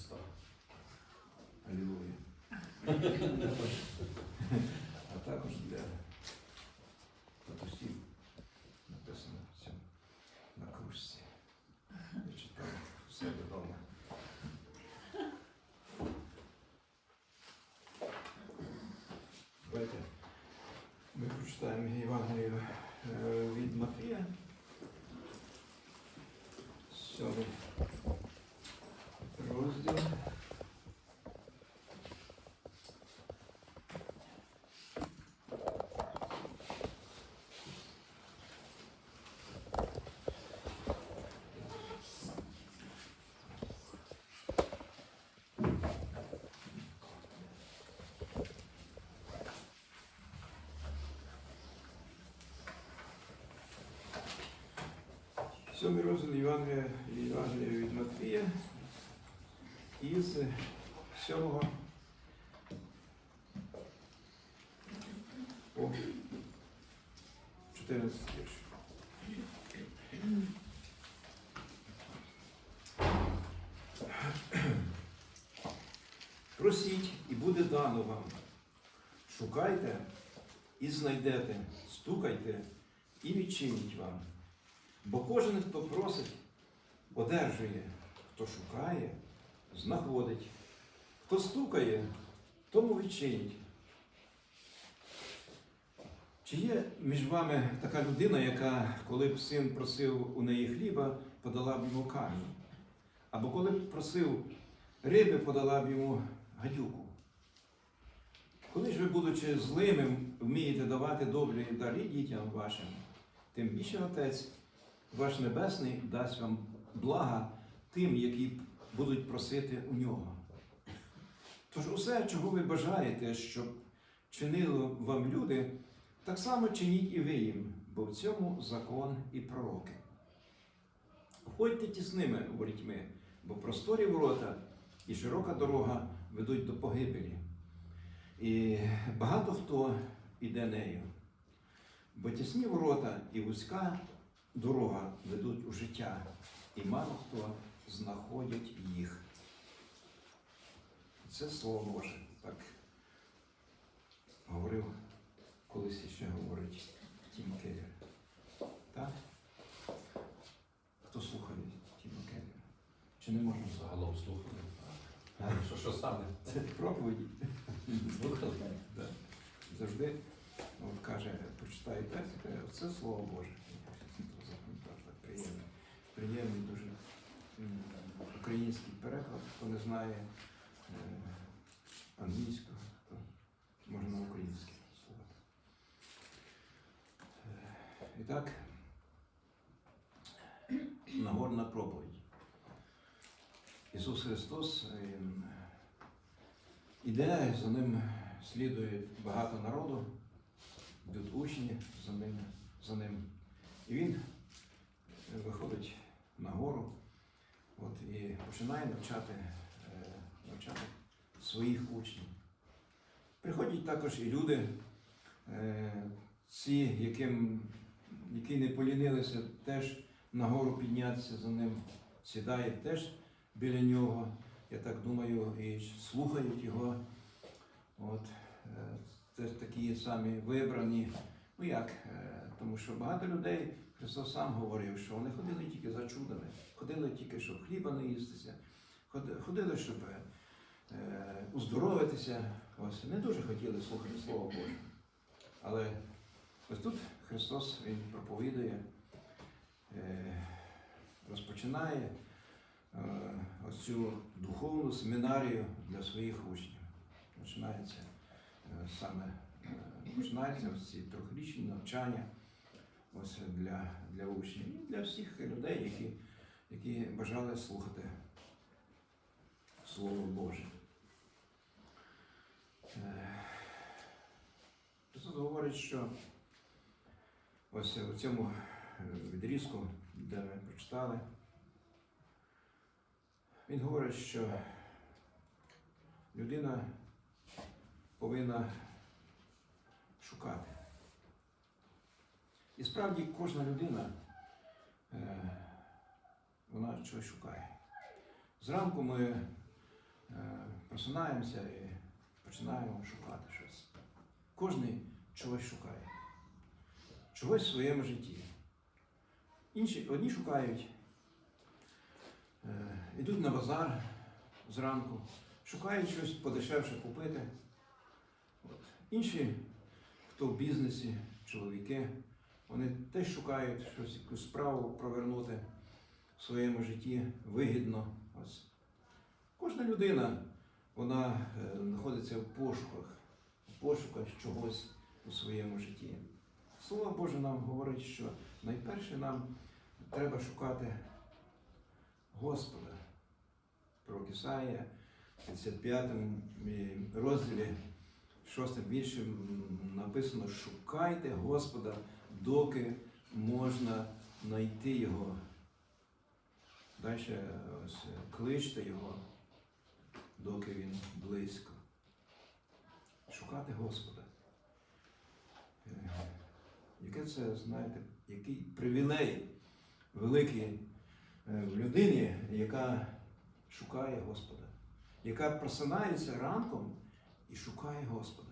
Христа. Алілуя. А також для татусів написано в цьому на кружці. Я читав все додому. Давайте ми прочитаємо Євангелію е, від Матвія. Сьомий Сьомий розділ Євангелія, від Матвія із сьомого по 14 вірш. Просіть і буде дано вам. Шукайте і знайдете, стукайте і відчинять вам. Бо кожен, хто просить, одержує, хто шукає, знаходить, хто стукає, тому відчинить. Чи є між вами така людина, яка, коли б син просив у неї хліба, подала б йому камінь? Або коли б просив риби, подала б йому гадюку? Коли ж ви, будучи злими, вмієте давати добрі дари дітям вашим, тим більше Отець ваш Небесний дасть вам блага тим, які будуть просити у нього. Тож усе, чого ви бажаєте, щоб чинили вам люди, так само чиніть і ви їм, бо в цьому закон і пророки. Ходьте тісними ворітьми, бо просторі ворота і широка дорога ведуть до погибелі. І багато хто іде нею. Бо тісні ворота і вузька дорога ведуть у життя, і мало хто знаходять їх. Це слово Боже, так говорив колись ще говорить Тім Келлер. Так? Хто слухає Тіма Келлера? Чи не можна загалом? Слухали. Що, що саме? Це проповіді. Завжди от каже, прочитає текст, це слово Боже. Приємний дуже український переклад, хто не знає е, англійського, то можна на український. Е, І так, Нагорна проповідь. Ісус Христос іде, за ним слідує багато народу, йдуть учні за ним, за ним. І він виходить на гору от, і починає навчати, е, навчати своїх учнів. Приходять також і люди, е, ці, яким, які не полінилися, теж на гору піднятися за ним, сідають теж біля нього, я так думаю, і слухають його. От, е, це такі самі вибрані. Ну як? Тому що багато людей, Христос сам говорив, що вони ходили тільки за чудами, ходили тільки, щоб хліба не їстися, ходили, щоб е, уздоровитися. Ось не дуже хотіли слухати Слово Боже. Але ось тут Христос Він проповідує, е, розпочинає е, ось цю духовну семінарію для своїх учнів. Починається е, саме е, починаються ось ці трьохрічні навчання ось для, для учнів і для всіх людей, які, які бажали слухати Слово Боже. Е, Христос говорить, що ось у цьому е, відрізку, де ми прочитали, він говорить, що людина повинна шукати. І справді кожна людина, е, вона щось шукає. Зранку ми е, просинаємося і починаємо шукати щось. Кожний чогось шукає. Чогось в своєму житті. Інші, одні шукають, е, йдуть на базар зранку, шукають щось подешевше купити. От. Інші, хто в бізнесі, чоловіки, вони теж шукають щось, якусь справу провернути в своєму житті вигідно. Ось. Кожна людина вона е, знаходиться в пошуках, в пошуках чогось у своєму житті. Слово Боже нам говорить, що найперше нам треба шукати Господа. Пророк Ісаїя, 55 розділі, 6 віршем написано: шукайте Господа, доки можна знайти Його. Далі ось, кличте Його, доки Він близько. Шукати Господа. Е, Яке це, знаєте, який привілей великий е, в людині, яка шукає Господа, яка просинається ранком і шукає Господа.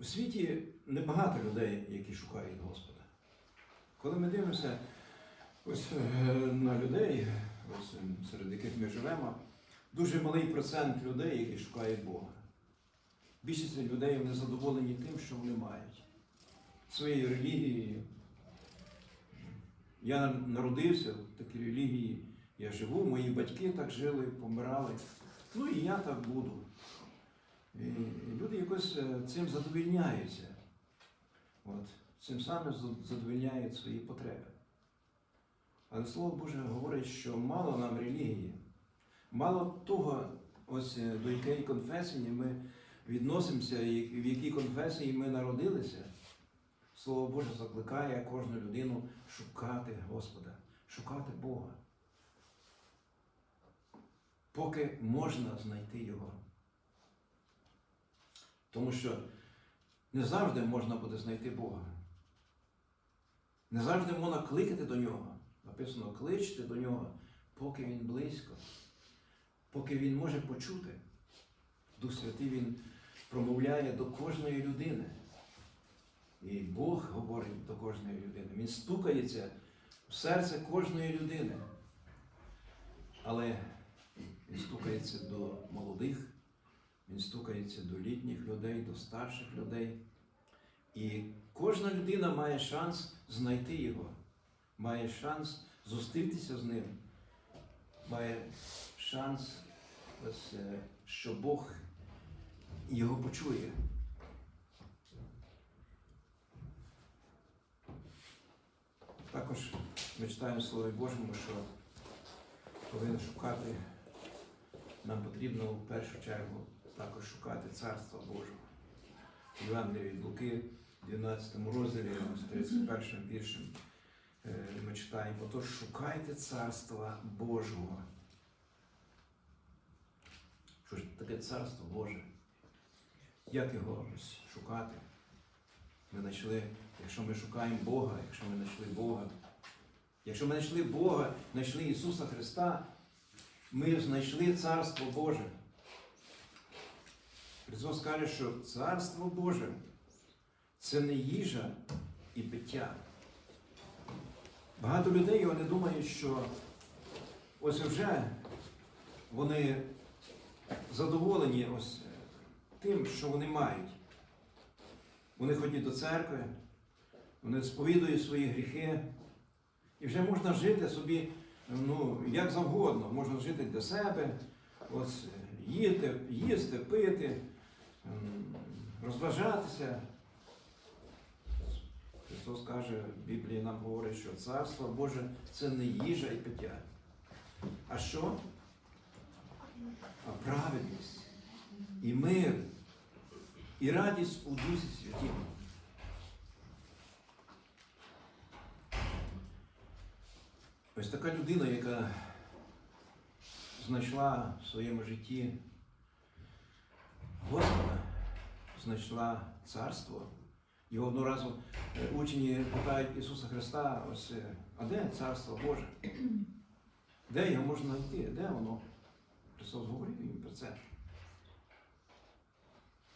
У світі небагато людей, які шукають Господа. Коли ми дивимося ось е, на людей, ось е, серед яких ми живемо, дуже малий процент людей, які шукають Бога. Більшість людей вони задоволені тим, що вони мають. Своєю релігією. Я народився в такій релігії, я живу, мої батьки так жили, помирали. Ну і я так буду. І люди якось е, цим задовільняються. От, цим самим задовільняють свої потреби. Але Слово Боже говорить, що мало нам релігії, мало того, ось е, до якої конфесії ми відносимося, в якій конфесії ми народилися. Слово Боже закликає кожну людину шукати Господа, шукати Бога. Поки можна знайти Його. Тому що не завжди можна буде знайти Бога. Не завжди можна кликати до Нього. Написано, кличте до Нього, поки Він близько, поки Він може почути. Дух Святий Він промовляє до кожної людини. І Бог говорить до кожної людини. Він стукається в серце кожної людини. Але він стукається до молодих, він стукається до літніх людей, до старших людей. І кожна людина має шанс знайти його, має шанс зустрітися з ним, має шанс, ось, е, що Бог його почує. Також ми читаємо Слові Божому, що повинні шукати, нам потрібно в першу чергу також шукати Царства Божого. Євангелія від Луки, 12 розділі, 31 віршем, е, ми читаємо, отож шукайте Царства Божого. Що ж таке Царство Боже? Як його шукати? Ми знайшли, якщо ми шукаємо Бога, якщо ми знайшли Бога, якщо ми знайшли Бога, знайшли Ісуса Христа, ми знайшли Царство Боже. Христос каже, що Царство Боже це не їжа і пиття. Багато людей вони думають, що ось вже вони задоволені ось тим, що вони мають. Вони ходять до церкви, вони сповідують свої гріхи, і вже можна жити собі ну, як завгодно. Можна жити для себе, ось, їти, їсти, пити, ем, розважатися. Христос каже, в Біблії нам говорить, що Царство Боже це не їжа і пиття. А що? А праведність і мир, і радість у Дусі Святім. Ось така людина, яка знайшла в своєму житті Господа, знайшла царство. Його одного разу е, учені питають Ісуса Христа, ось, е, а де царство Боже? Де його можна знайти? Де воно? Христос говорив їм про це.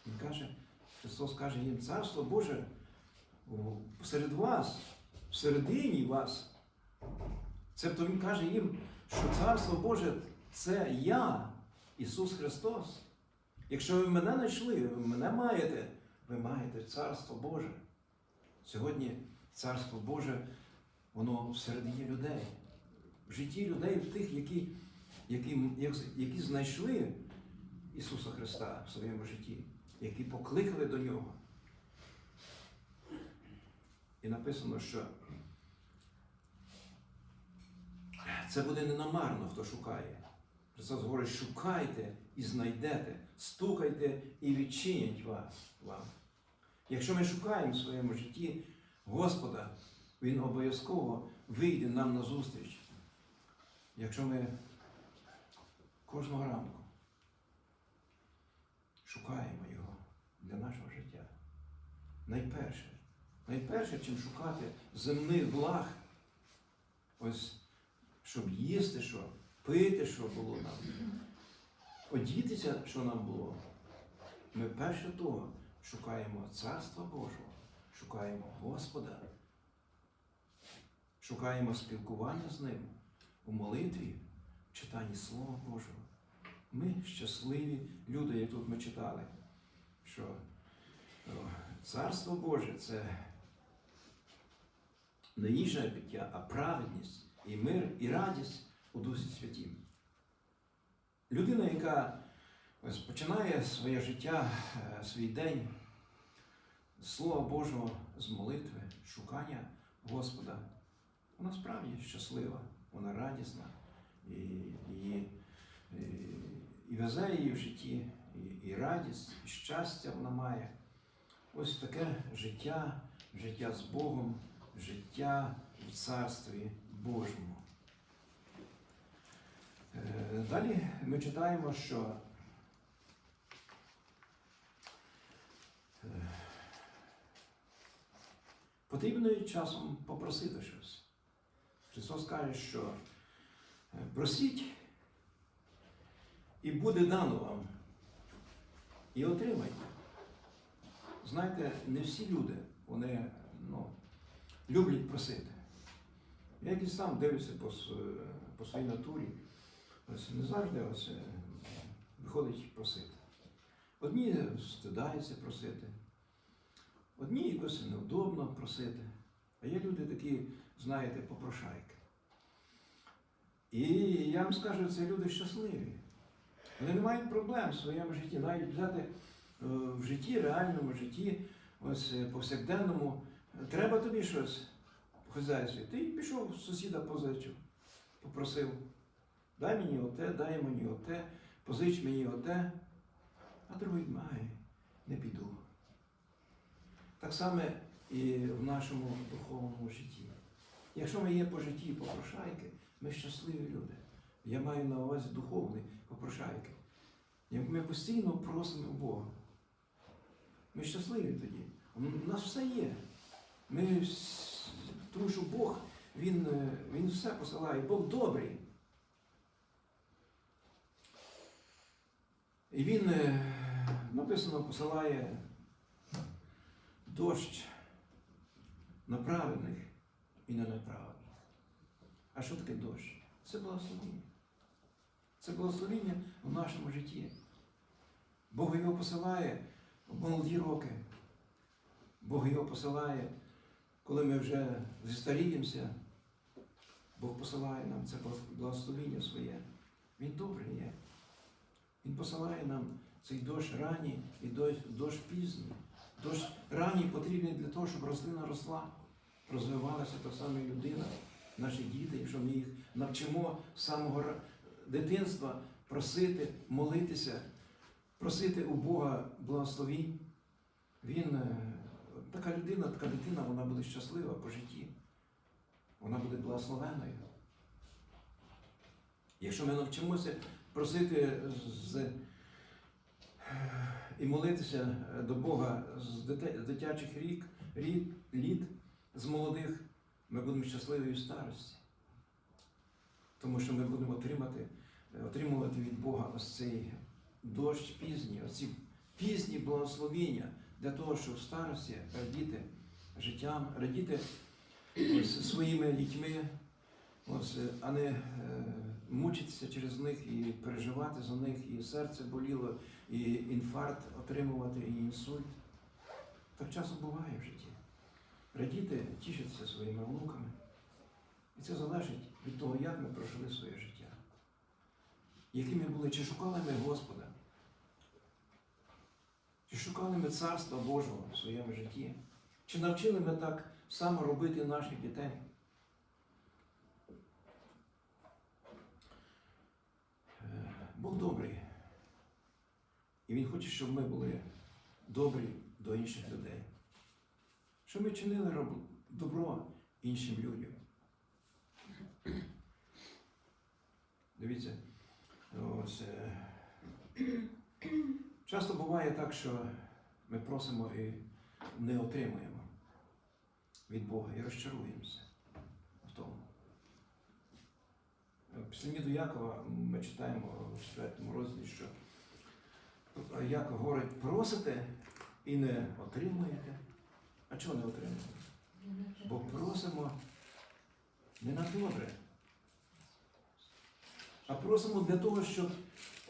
Він каже, Христос каже їм, Царство Боже о, посеред вас, всередині вас. Тобто Він каже їм, що Царство Боже це я, Ісус Христос. Якщо ви мене знайшли, ви мене маєте, ви маєте Царство Боже. Сьогодні Царство Боже, воно всередині людей, в житті людей, тих, які, які, які знайшли Ісуса Христа в своєму житті, які покликали до Нього. І написано, що це буде ненамарно, хто шукає. Христос говорить, шукайте і знайдете, стукайте і відчинять вас вам. Якщо ми шукаємо в своєму житті Господа, Він обов'язково вийде нам на зустріч. Якщо ми кожного ранку шукаємо Його для нашого життя. Найперше, найперше, чим шукати земних благ, ось щоб їсти що, пити, що було нам, одітися, що нам було. Ми перше того шукаємо Царства Божого, шукаємо Господа, шукаємо спілкування з Ним у молитві, в читанні Слова Божого. Ми щасливі люди, як тут ми читали, що Царство Боже це не їжа пиття, а праведність і мир, і радість у Дусі Святім. Людина, яка починає своє життя, е, свій день Слова Божого, з молитви, шукання Господа, вона справді щаслива, вона радісна і, і, і, і везе її в житті, і, і радість, і щастя вона має. Ось таке життя, життя з Богом, життя в Царстві Божому. Е, Далі ми читаємо, що е, потрібно часом попросити щось. Христос каже, що е, просіть і буде дано вам. І отримайте. Знаєте, не всі люди, вони ну, люблять просити. Я якийсь сам дивлюся по, по своїй натурі. Ось не завжди ось, е, виходить просити. Одні стидаються просити, одні якось невдобно просити. А є люди такі, знаєте, попрошайки. І я вам скажу, це люди щасливі. Вони не мають проблем в своєму житті, навіть взяти е, в житті, реальному житті, ось е, повсякденному, треба тобі щось в хазяйстві. Ти пішов сусіда позичив, попросив, дай мені оте, дай мені оте, позич мені оте, а другий має, не піду. Так само і в нашому духовному житті. Якщо ми є по житті попрошайки, ми щасливі люди. Я маю на увазі духовний попрошайки. Як ми постійно просимо Бога. Ми щасливі тоді. У нас все є. Ми, тому що Бог, Він, е, він все посилає. Бог добрий. І Він е, написано посилає дощ на праведних і на неправедних. А що таке дощ? Це благословіння. Це благословіння в нашому житті. Бог його посилає в молоді роки. Бог його посилає, коли ми вже зістаріємося. Бог посилає нам це благословіння своє. Він добрий є. Він посилає нам цей дощ ранній і дощ, пізній. Дощ ранній потрібний для того, щоб рослина росла, розвивалася та саме людина, наші діти, якщо ми їх навчимо з самого дитинства просити, молитися, просити у Бога благословінь. Він е, така людина, така дитина, вона буде щаслива по житті. Вона буде благословенною. Якщо ми навчимося просити з, і молитися до Бога з дитячих рік, рік, літ, з молодих, ми будемо щасливі в старості. Тому що ми будемо отримати, отримувати від Бога ось цей дощ пізній, оці пізні благословіння для того, щоб в старості радіти життям, радіти ось своїми дітьми, ось, а не е, мучитися через них і переживати за них, і серце боліло, і інфаркт отримувати, і інсульт. Так часом буває в житті. Радіти, тішитися своїми внуками. І це залежить від того, як ми прожили своє життя. Якими були, чи шукали ми Господа, чи шукали ми Царства Божого в своєму житті, чи навчили ми так само робити наших дітей. Е, Бог добрий. І Він хоче, щоб ми були добрі до інших людей. Щоб ми чинили добро іншим людям. Дивіться, ось, е, часто буває так, що ми просимо і не отримуємо від Бога і розчаруємося в тому. Псалмі до Якова ми читаємо в 4 розділі, що Яков говорить, просите і не отримуєте. А чого не отримуєте? Бо просимо не на добре, а просимо для того, щоб,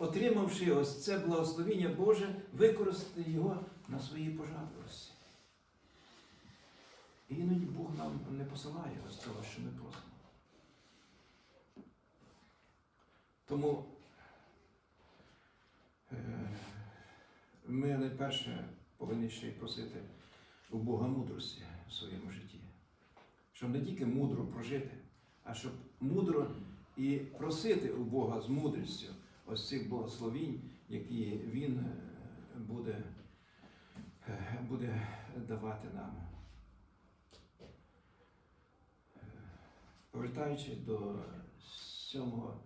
отримавши ось це благословіння Боже, використати його на своїй пожадливості. І іноді Бог нам не посилає ось цього, що ми просимо. Тому е, ми найперше повинні ще й просити у Бога мудрості в своєму житті. Щоб не тільки мудро прожити, а щоб мудро і просити у Бога з мудрістю ось цих благословінь, які Він е, буде, е, буде давати нам. Повертаючись до сьомого,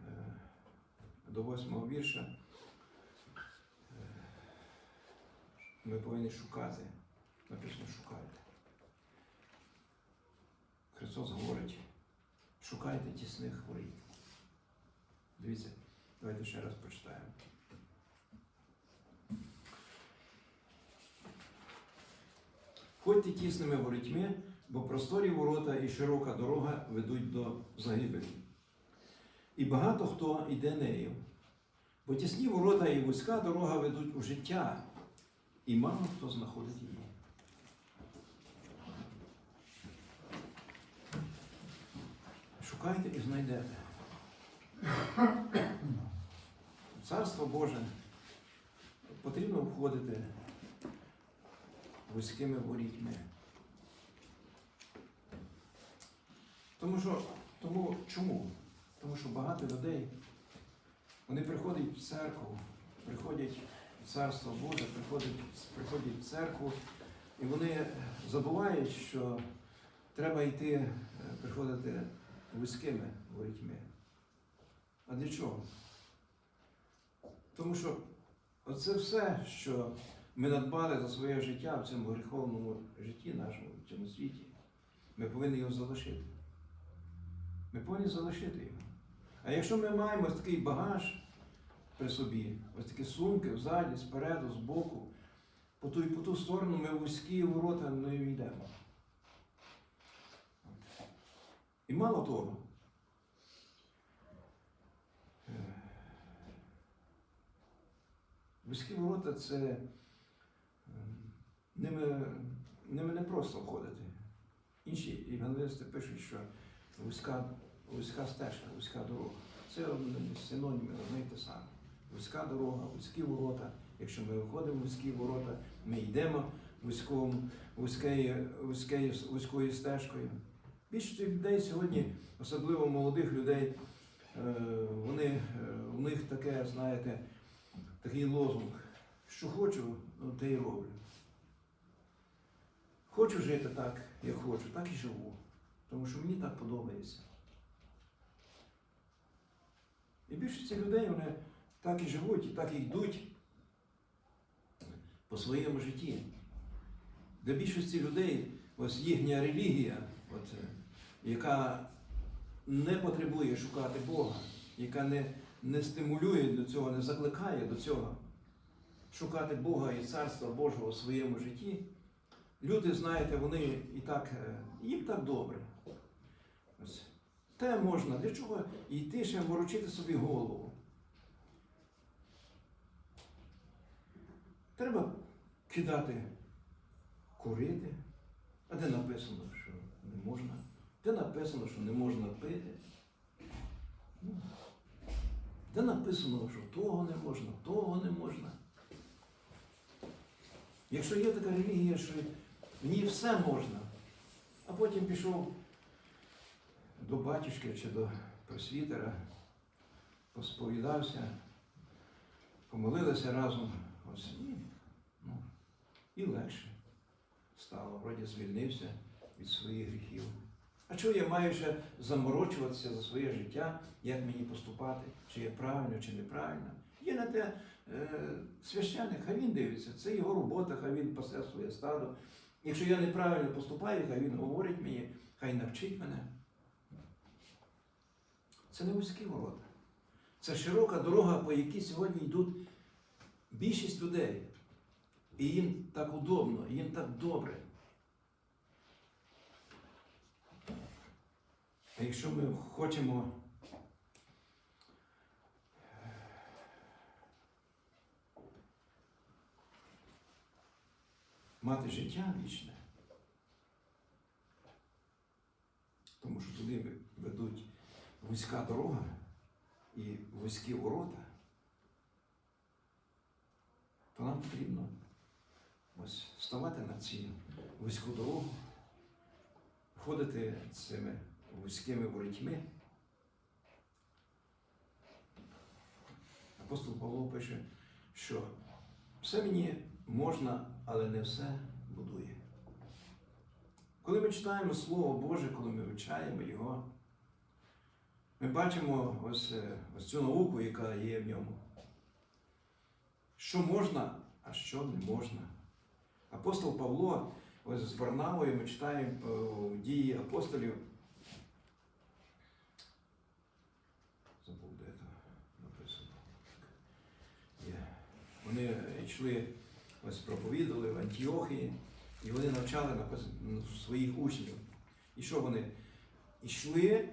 е, до восьмого вірша, ми повинні шукати. Написано шукайте. Христос говорить, шукайте тісних воріт. Дивіться, давайте ще раз прочитаємо. Ходьте тісними ворітьми, бо просторі ворота і широка дорога ведуть до загибелі. І багато хто йде нею. Бо тісні ворота і вузька дорога ведуть у життя, і мало хто знаходить її. Шукайте і знайдете. Царство Боже потрібно входити вузькими ворітьми. Тому що, тому чому? Тому що багато людей, вони приходять в церкву, приходять в Царство Боже, приходять, приходять в церкву, і вони забувають, що треба йти, е, приходити вузькими ворітьми. А для чого? Тому що оце все, що ми надбали за своє життя в цьому гріховному житті нашому, в цьому світі, ми повинні його залишити. Ми повинні залишити його. А якщо ми маємо ось такий багаж при собі, ось такі сумки взаді, спереду, збоку, по ту і по ту сторону ми вузькі ворота не йдемо. І мало того, е, вузькі ворота це е, ними, ними не просто входити. Інші евангелисти пишуть, що вузька, вузька стежка, вузька дорога. Це синоніми одне й те саме. Вузька дорога, вузькі ворота. Якщо ми виходимо в вузькі ворота, ми йдемо вузькому, вузькою, вузькою, вузькою стежкою. Більшість людей сьогодні, особливо молодих людей, е, вони, е, у них таке, знаєте, такий лозунг, що хочу, ну, те й роблю. Хочу жити так, як хочу, так і живу. Тому що мені так подобається. І більшість людей вони так і живуть, і так і йдуть по своєму житті. Для більшості людей ось їхня релігія, от, е, яка не потребує шукати Бога, яка не, не стимулює до цього, не закликає до цього, шукати Бога і Царства Божого в своєму житті, люди, знаєте, вони і так, е, їм так добре. Те можна, для чого йти ще ворочити собі голову. Треба кидати, курити. А де написано, що не можна? Де написано, що не можна пити? Ну, Де написано, що того не можна, того не можна. Якщо є така релігія, що в ній все можна, а потім пішов до батюшки чи до просвітера, посповідався, помолилися разом, ось і, ну, і легше стало, вроді звільнився від своїх гріхів. А чого я маю ще заморочуватися за своє життя, як мені поступати, чи є правильно, чи неправильно? Є на те священник, хай він дивиться, це його робота, хай він пасе своє стадо. Якщо я неправильно поступаю, хай він говорить мені, хай навчить мене. Це не вузькі ворота. Це широка дорога, по якій сьогодні йдуть більшість людей. І їм так удобно, їм так добре. А якщо ми хочемо мати життя вічне, тому що туди ведуть вузька дорога і вузькі ворота, то нам потрібно ось ставати на цю вузьку дорогу, ходити цими вузькими воротьми. Апостол Павло пише, що все мені можна, але не все будує. Коли ми читаємо Слово Боже, коли ми вивчаємо його, ми бачимо ось, е, ось цю науку, яка є в ньому. Що можна, а що не можна. Апостол Павло, ось з Варнавою ми читаємо е, у дії апостолів. Забув, де це написано. Вони йшли, ось проповідали в Антіохії, і вони навчали своїх учнів. І що вони? Йшли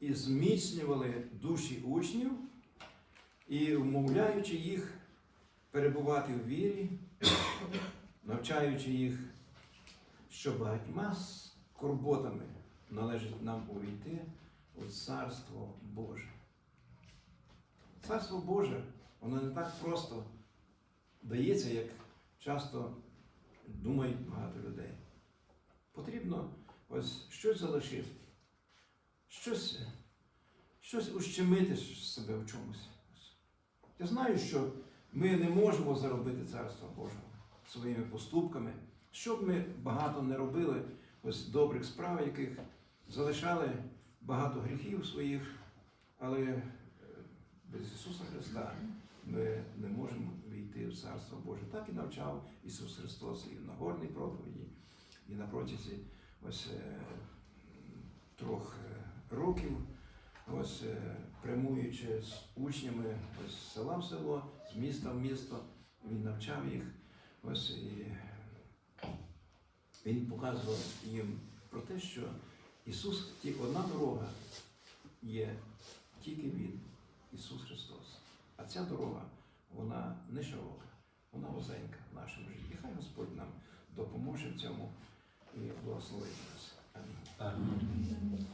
і зміцнювали душі учнів, і вмовляючи їх перебувати в вірі, навчаючи їх, що багатьма скорботами належить нам увійти у Царство Боже. Царство Боже, воно не так просто дається, як часто думають багато людей. Потрібно ось щось залишити, щось, щось ущемити себе в чомусь. Я знаю, що ми не можемо заробити Царство Божого своїми поступками, щоб ми багато не робили ось добрих справ, яких залишали багато гріхів своїх, але е, без Ісуса Христа ми не можемо війти в Царство Боже. Так і навчав Ісус Христос і в Нагорній проповіді, і на протязі ось е, трьох е, років, ось е, прямуючи з учнями ось з села в село, з міста в місто, він навчав їх. Ось і він показував їм про те, що Ісус, тільки одна дорога є тільки Він, Ісус Христос. А ця дорога, вона не широка, вона вузенька в нашому житті. Хай Господь нам допоможе в цьому і благословить нас. Амінь. Амінь.